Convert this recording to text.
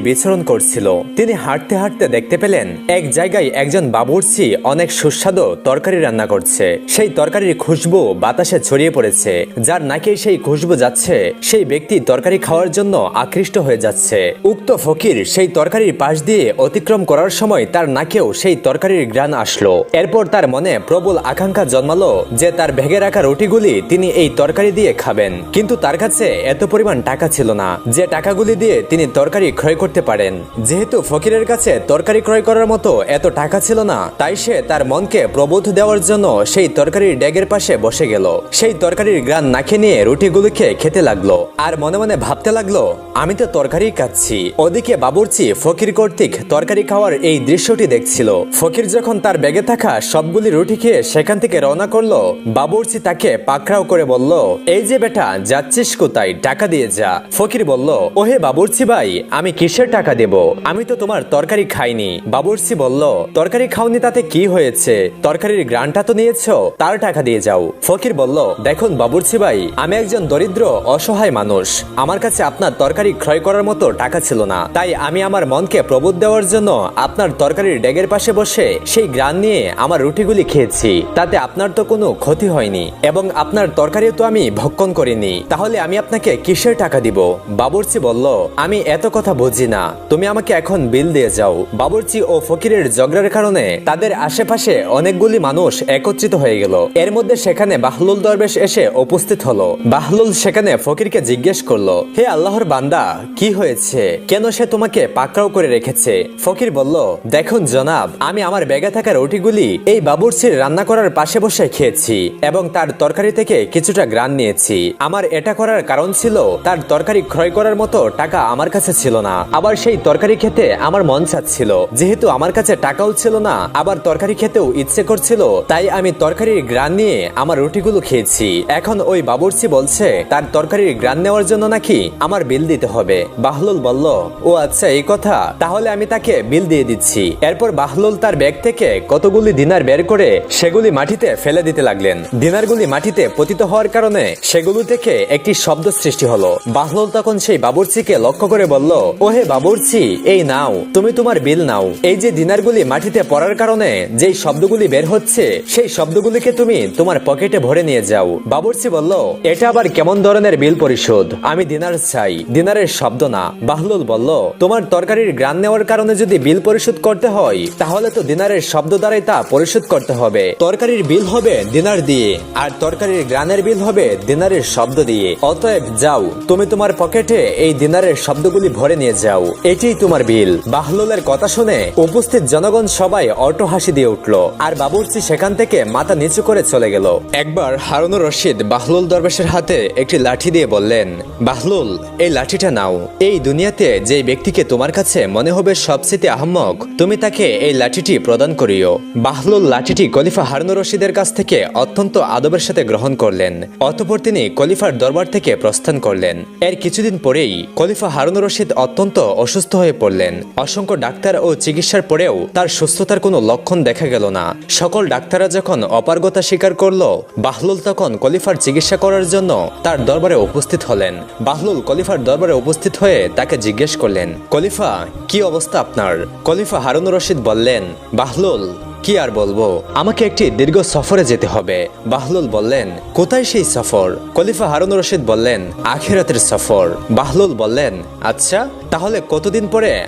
বিচরণ করছিল। তিনি হাঁটতে হাঁটতে দেখতে পেলেন, এক জায়গায় একজন বাবুর্চি অনেক সুস্বাদু তরকারি রান্না করছে। সেই তরকারির খুশবু বাতাসে ছড়িয়ে পড়েছে। যার নাকে সেই খুশবু যাচ্ছে, সেই ব্যক্তি তরকারি খাওয়ার জন্য আকৃষ্ট হয়ে যাচ্ছে। উক্ত ফকির সেই তরকারির পাশ দিয়ে অতিক্রম করার সময় তার নাকেও সেই তরকারির গ্রান আসলো। এরপর তার মনে প্রবল আকাঙ্ক্ষা জন্মালো যে তার ভেগে রাখা রুটিগুলি তিনি এই তরকারি দিয়ে খাবেন। কিন্তু তার কাছে এত পরিমাণ টাকা ছিল না, যে টাকাগুলি দিয়ে তিনি তরকারি ক্রয় করতে পারেন। যেহেতু ফকিরের কাছে তরকারি ক্রয় করার মতো এত টাকা ছিল না, তাই সে তার মনকে প্রবোধ দেওয়ার জন্য সেই তরকারির ড্যাগের পাশে বসে গেল। সেই তরকারির গ্রান নাকে নিয়ে রুটিগুলিকে খেতে লাগল আর মনে মনে ভাবতে লাগল, আমি তো তরকারি খাচ্ছি। ওদিকে বাবুর্চি ফকির কর্তৃক তরকারি খাওয়ার এই দৃশ্যটি দেখছিল। ফকির যখন তার ব্যাগে থাকা সবগুলি রুটি খেয়ে সেখান থেকে রওনা করল, বাবুর্চি তাকে পাকড়াও করে বলল, এই যে বেটা, যাচ্ছিস কোথায়? টাকা দিয়ে যা। ফকির বলল, ওহে বাবুর্চি ভাই, আমি কিসের টাকা দেব। আমি তো তোমার তরকারি খাইনি। বাবুর্চি বলল, তরকারি খাওনি তাতে কি হয়েছে? তরকারির গ্রানটা তো নিয়েছো, তার টাকা দিয়ে যাও। ফকির বলল, দেখুন বাবুর্চি ভাই, আমি একজন দরিদ্র, অসহায় মানুষ। আমার কাছে আপনার তরকারি ক্রয় করার মতো টাকা ছিল না। তাই আমি আমার মনকে প্রবোধ দেওয়ার জন্য আপনার তরকারির ডেগের পাশে বসে সেই গ্রান নিয়ে আমার রুটিগুলি খেয়েছি। তাতে আপনার তো কোনো ক্ষতি হয়নি এবং আপনার তরকারিও তো আমি ভক্ষণ করিনি। তাহলে আমি আপনাকে কিসের টাকা দিব? বাবুর্চি বলল, আমি এত কথা বুঝি না। তুমি আমাকে এখন বিল দিয়ে যাও। বাবুর্চি ও ফকিরের ঝগড়ার কারণে তাদের আশেপাশে অনেকগুলি মানুষ একত্রিত হয়ে গেল। এর মধ্যে সেখানে বাহলুল দরবেশ এসে উপস্থিত হলো। বাহলুল সেখানে ফকিরকে জিজ্ঞেস করল, হে আল্লাহর বান্দা, কি হয়েছে? কেন সে তোমাকে পাকড়াও করে রেখেছে? ফকির বলল, দেখুন জনাব, আমি আমার ব্যাগে থাকা রুটিগুলি এই বাবুর্চির রান্না করার পাশে বসে খেয়েছি এবং তার তরকারি থেকে কিছুটা গ্রান নিয়েছি। আমার এটা করার কারণ ছিল, তার তরকারি ক্রয় করার মতো টাকা আমার কাছে ছিল না। আবার সেই তরকারি খেতে আমার মন চাচ্ছিল। যেহেতু আমার কাছে টাকাও ছিল না, আবার তরকারি খেতেও ইচ্ছে করছিল, তাই আমি তরকারির গ্রান নিয়ে আমার রুটিগুলো খেয়েছি। এখন ওই বাবুর্চি বলছে, তার তরকারির গ্রান নেওয়ার জন্য নাকি আমার বিল দিতে হবে? বাহলুল বলল, ও আচ্ছা এই কথা। তাহলে আমি তাকে বিল দিয়ে দিচ্ছি। এরপর বাহলুল তার ব্যাগ থেকে কতগুলি দিনার বের করে সেগুলি মাটিতে ফেলে দিতে লাগলেন। দিনারগুলি মাটিতে পতিত হওয়ার কারণে সেগুলো থেকে একটি শব্দ সৃষ্টি হলো। বাহলুল তখন সেই বাবুর্চিকে লক্ষ্য করে বলল ওহে বাবুর্চি, এই নাও, তুমি তোমার বিল নাও। এই যে দিনারগুলি মাটিতে পড়ার কারণে যেই শব্দগুলি বের হচ্ছে, সেই শব্দগুলিকে তুমি তোমার পকেটে ভরে নিয়ে যাও। বাবুর্চি বলল, এটা আবার কেমন ধরনের বিল পরিশোধ? আমি দিনার চাই, দিনারের শব্দ না। বাহলুল বলল, তোমার তরকারির গ্রান নেওয়ার কারণে যদি বিল পরিশোধ করতে হয়, তাহলে তো দিনারের শব্দ দ্বারাই তা পরিশোধ করতে হবে। তরকারির বিল হবে দিনার দিয়ে, আর তরকারির গ্রানের বিল হবে দিনারের শব্দ দিয়ে। অতএব যাও, তুমি তোমার পকেটে এই দিনারের শব্দগুলি ভরে নিয়ে যাও। এটাই তোমার বিল। বাহলুলের কথা শুনে উপস্থিত জনগণ সবাই অটো হাসি দিয়ে উঠল। আর বাবুর্চি সেখান থেকে মাথা নিচু করে চলে গেল। একবার হারুনুর রশিদ বাহলুল দরবেশের হাতে একটি লাঠি দিয়ে বললেন, বাহলুল, এই লাঠিটা নাও। এই দুনিয়াতে যে ব্যক্তিকে তোমার কাছে মনে হবে সবচেয়ে আহম্মক, তুমি তাকে এই লাঠিটি প্রদান করিও। বাহলুল লাঠিটি কলিফা হারুনুর রশিদের কাছ থেকে অত্যন্ত আদবের সাথে গ্রহণ করলেন। অতপর তিনি কলিফার দরবার থেকে প্রস্থান করলেন। এর কিছুদিন পরেই কলিফা হারুনুর রশিদ অত্যন্ত অসুস্থ হয়ে পড়লেন। অসংখ্য ডাক্তার ও চিকিৎসার পরেও তার সুস্থতার কোনো লক্ষণ দেখা গেল না। সকল ডাক্তাররা যখন অপারগতা স্বীকার করল, বাহলুল তখন কলিফার চিকিৎসা করার জন্য তার দরবারে উপস্থিত হলেন। বাহলুল কলিফার দরবারে উপস্থিত হয়ে তাকে জিজ্ঞেস করলেন, কলিফা, কি অবস্থা আপনার? কলিফা হারুন রশিদ বললেন, বাহলুল কি আর বলব? আমাকে একটি দীর্ঘ সফরে যেতে হবে। বাহলুল বললেন, কোথায় সেই সফর? খলিফা হারুন রশিদ বললেন, আখেরাতের সফর। বাহলুল বললেন আচ্ছা তাহলে কতদিন পরে?